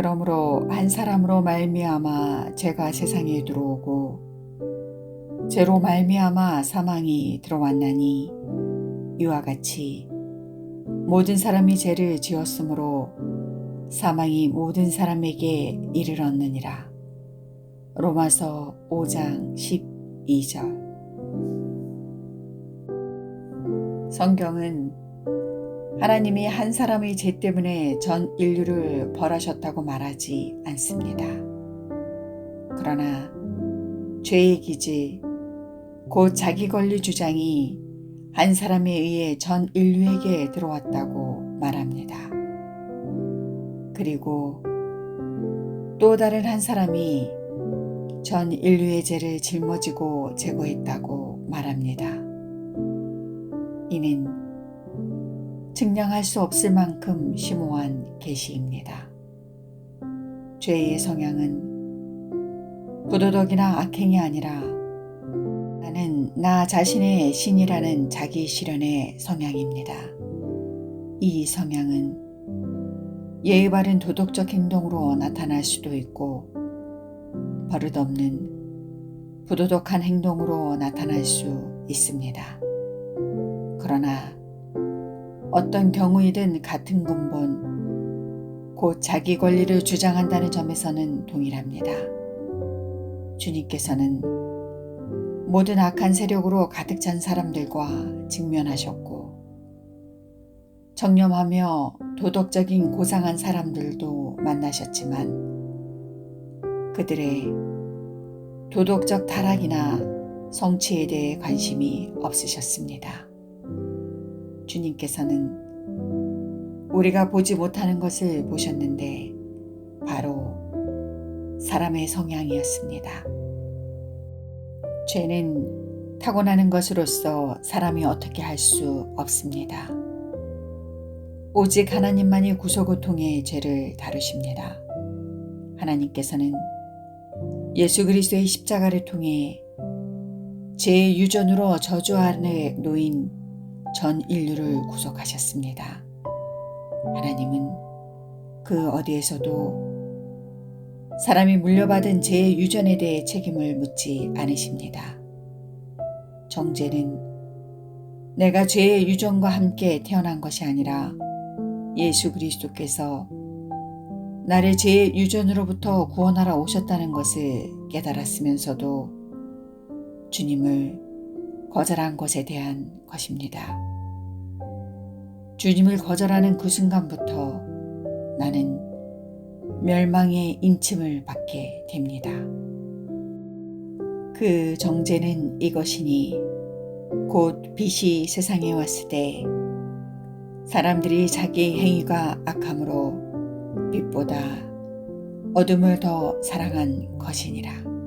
그러므로 한 사람으로 말미암아 죄가 세상에 들어오고 죄로 말미암아 사망이 들어왔나니 이와 같이 모든 사람이 죄를 지었으므로 사망이 모든 사람에게 이르렀느니라. 로마서 5장 12절 성경은 하나님이 한 사람의 죄 때문에 전 인류를 벌하셨다고 말하지 않습니다. 그러나 죄의 기지, 곧 자기 권리 주장이 한 사람에 의해 전 인류에게 들어왔다고 말합니다. 그리고 또 다른 한 사람이 전 인류의 죄를 짊어지고 제거했다고 말합니다. 이는 증량할 수 없을 만큼 심오한 계시입니다. 죄의 성향은 부도덕이나 악행이 아니라 나는 나 자신의 신이라는 자기 실현의 성향입니다. 이 성향은 예의 바른 도덕적 행동으로 나타날 수도 있고 버릇없는 부도덕한 행동으로 나타날 수 있습니다. 그러나 어떤 경우이든 같은 근본, 곧 자기 권리를 주장한다는 점에서는 동일합니다. 주님께서는 모든 악한 세력으로 가득 찬 사람들과 직면하셨고, 정념하며 도덕적인 고상한 사람들도 만나셨지만, 그들의 도덕적 타락이나 성취에 대해 관심이 없으셨습니다. 주님께서는 우리가 보지 못하는 것을 보셨는데 바로 사람의 성향이었습니다. 죄는 타고나는 것으로서 사람이 어떻게 할 수 없습니다. 오직 하나님만이 구속을 통해 죄를 다루십니다. 하나님께서는 예수 그리스도의 십자가를 통해 죄의 유전으로 저주 아래 놓인 전 인류를 구속하셨습니다. 하나님은 그 어디에서도 사람이 물려받은 죄의 유전에 대해 책임을 묻지 않으십니다. 정죄는 내가 죄의 유전과 함께 태어난 것이 아니라 예수 그리스도께서 나를 죄의 유전으로부터 구원하러 오셨다는 것을 깨달았으면서도 주님을 거절한 것에 대한 것입니다. 주님을 거절하는 그 순간부터 나는 멸망의 인침을 받게 됩니다. 그 정죄는 이것이니 곧 빛이 세상에 왔을 때 사람들이 자기 행위가 악함으로 빛보다 어둠을 더 사랑한 것이니라.